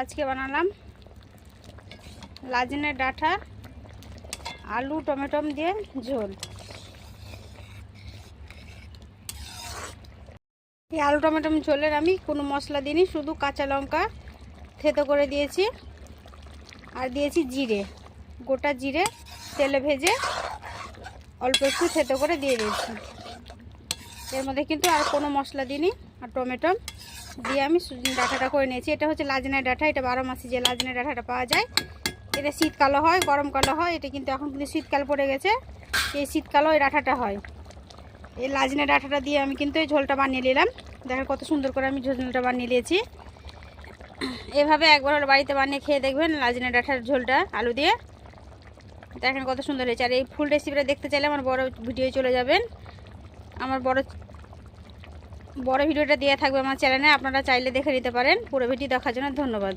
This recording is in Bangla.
আজকে বানালাম লাজনের ডাঁটা, আলু টমেটো দিয়ে ঝোল। এই আলু টমেটো ঝোলের আমি কোনো মশলা দিইনি, শুধু কাঁচা লঙ্কা থেতো করে দিয়েছি আর দিয়েছি জিরে। গোটা জিরে, তেলে ভেজে অল্প একটু থেতো করে দিয়ে দিয়েছি। এর মধ্যে কিন্তু আর কোনো মশলা দিইনি আর টমেটো দিয়ে আমি ডাঁটাটা করে নিয়েছি। এটা হচ্ছে লাজনের ডাঁটা, এটা বারো মাসে যে লাজনের ডাঁটাটা পাওয়া যায়, এটা শীতকালও হয় গরমকালও হয়, এটা কিন্তু এখন কিন্তু শীতকাল পড়ে গেছে, এই শীতকালও এই ডাঁটাটা হয়। এই লাজনের ডাঁটাটা দিয়ে আমি কিন্তু এই ঝোলটা বানিয়ে নিলাম। দেখেন কত সুন্দর করে আমি ঝোলটা বানিয়ে নিয়েছি। এভাবে একবার হলো বাড়িতে বানিয়ে খেয়ে দেখবেন লাজনের ডাঁটার ঝোলটা, আলু দিয়ে। দেখেন কত সুন্দর হয়েছে। আর এই ফুল রেসিপিটা দেখতে চাইলে আমার বড় ভিডিও চলে যাবেন। আমার বড় বড় ভিডিওটা দেওয়া থাকবে আমার চ্যানেলে, আপনারা চাইলে দেখে নিতে পারেন। পুরো ভিডিও দেখার জন্য ধন্যবাদ।